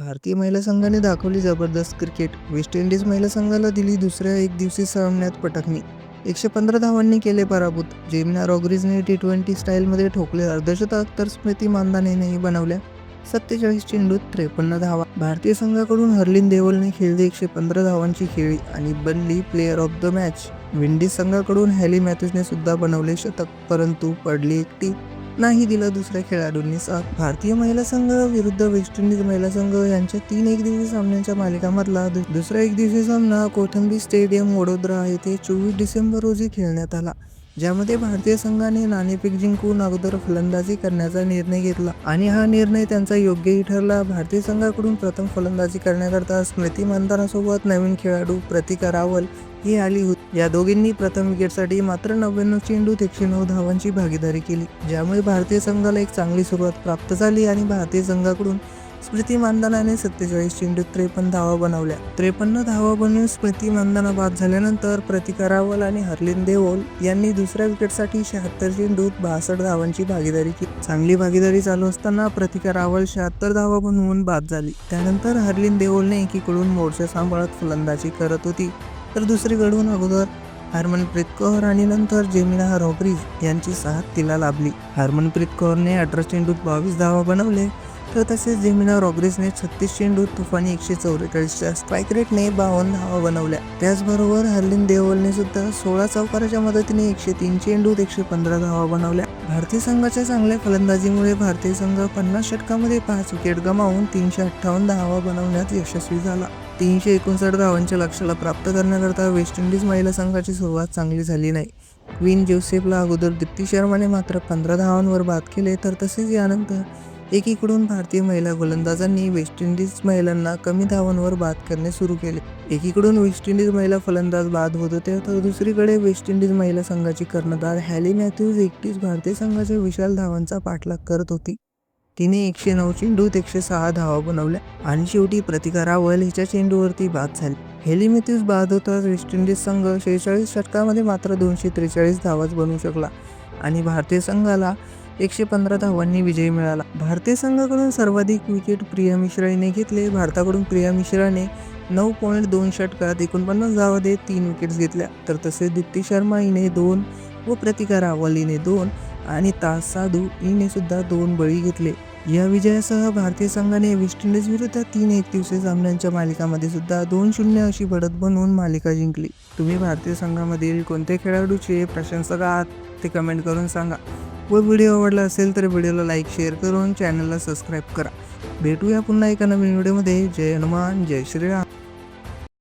भारतीय महिला संघाने दाखवली जबरदस्त क्रिकेट. वेस्ट इंडिज महिला संघाला दिली दुसऱ्या एक दिवसीय सामन्यात पटकणी एकशे पंधरा धावांनी केले पराभूत. जेमिना रॉग्रीजने टी ट्वेंटी स्टाईलमध्ये ठोकले अर्धशतक तर स्मृती मानधानेही बनवल्या. सत्तेचाळीस चेंडूत त्रेपन्न धावा. भारतीय संघाकडून हर्लिन देवलने खेळली एकशे पंधरा धावांची खेळी आणि बनली player of the match Windies संघाकडून हॅली मॅथ्यूजने सुद्धा बनवले शतक परंतु पडली एकटी. नाही दिलं दुसऱ्या खेळाडूंनी. साथ भारतीय महिला संघ विरुद्ध वेस्ट इंडिज महिला संघ यांच्या तीन एक दिवसीय सामन्यांच्या मालिकामधला दुसरा दुसरा एकदिवसीय सामना कोथंबी स्टेडियम वडोदरा येथे चोवीस डिसेंबर रोजी खेळण्यात आला. ज्यामध्ये भारतीय संघाने नाणेफेक जिंकून अगोदर फलंदाजी करण्याचा निर्णय घेतला आणि हा निर्णय त्यांचा योग्यही ठरला. भारतीय संघाकडून प्रथम फलंदाजी करण्याकरता स्मृती मंदारासोबत नवीन खेळाडू प्रतिका रावल ही आली होती. या दोघींनी प्रथम विकेटसाठी मात्र नव्याण्णव चेंडूत एकशे नऊ धावांची भागीदारी केली. ज्यामुळे भारतीय संघाला एक चांगली सुरुवात प्राप्त झाली आणि भारतीय संघाकडून स्मृती मानधनाने सत्तेचाळीस चेंडूत त्रेपन्न धावा बनवल्या. त्रेपन्न धावा बनवून स्मृती मानधना बाद झाल्यानंतर प्रतिका रावल आणि हरलिन देओल यांनी दुसऱ्या विकेटसाठी शहात्तर चेंडूत बासष्ट धावांची भागीदारी केली. चांगली भागीदारी चालू असताना प्रतिका रावल शहात्तर धावा बनवून बाद झाली. त्यानंतर हरलिन देओलने एकीकडून मोर्चा सांभाळत फलंदाजी करत होती. तर दुसरीकडून अगोदर हरमनप्रीत कौर आणि नंतर जेमिना रॉबरीज यांची साथ तिला लाभली. हरमनप्रीत कौरने अठरा चेंडूत बावीस धावा बनवले तर तसेच जेमिना रॉब्रीजने छत्तीस चेंडूत तुफानी एकशे चौवेचाळीसच्या स्ट्राईक रेटने बावन्न धावा बनवल्या. त्याचबरोबर हरलिन देओलने सुद्धा सोळा चौकाराच्या मदतीने एकशे तीन चेंडूत एकशे पंधरा धावा बनवल्या. भारतीय संघाच्या चांगल्या फलंदाजीमुळे भारतीय संघ पन्नास षटकामध्ये पाच विकेट गमावून तीनशे अठ्ठावन्न धावा बनवण्यात यशस्वी झाला. तीनशे एकोणसाठ धावांच्या लक्ष्याला प्राप्त करण्याकरता वेस्ट इंडिज महिला संघाची सुरुवात चांगली झाली नाही. क्वीन जोसेफला अगोदर दीप्ती शर्माने मात्र पंधरा धावांवर बाद केले तर तसेच यानंतर एकीकडून भारतीय महिला गोलंदाजांनी वेस्ट इंडिज महिलांना कमी धावांवर बाद करणे सुरू केले. एकीकडून वेस्ट इंडिज महिला फलंदाज बाद होत होते तर दुसरीकडे वेस्ट इंडिज महिला संघाची कर्णधार हॅली मॅथ्यूज एकटीच भारतीय संघाच्या विशाल धावांचा पाठलाग करत होती. तिने एकशे नऊ चेंडूत एकशे सहा धावा बनवल्या आणि शेवटी प्रतिकारावल हिच्या चेंडूवरती बाद झाली. हेली बाद होता वेस्ट इंडिज संघ शेहेचाळीस षटकामध्ये मात्र दोनशे त्रेचाळीस धावाच बनवू शकला आणि भारतीय संघाला एकशे पंधरा धावांनी विजय मिळाला. भारतीय संघाकडून सर्वाधिक विकेट प्रिया मिश्रा हिने घेतले. भारताकडून प्रिया मिश्राने नऊ पॉईंट दोन षटकात एकोणपन्नास धावा देत तीन विकेट्स घेतल्या. तर तसेच दीप्ती शर्मा हिने दोन व प्रतिका रावल हिने दोन आणि तास साधू हिने सुद्धा दोन बळी घेतले. या विजयासह भारतीय संघाने वेस्ट इंडिज विरुद्ध तीन एक दिवसीय सामन्यांच्या मालिकामध्ये सुद्धा दोन शून्य अशी बढत बनवून मालिका जिंकली. तुम्ही भारतीय संघामधील कोणत्या खेळाडूचे प्रशंसक आहात ते कमेंट करून सांगा. व व्हिडिओ आवडला असेल तर व्हिडिओला लाईक शेअर करून चॅनलला सबस्क्राईब करा. भेटूया पुन्हा एका नवीन व्हिडिओमध्ये जय हनुमान जय श्रीराम.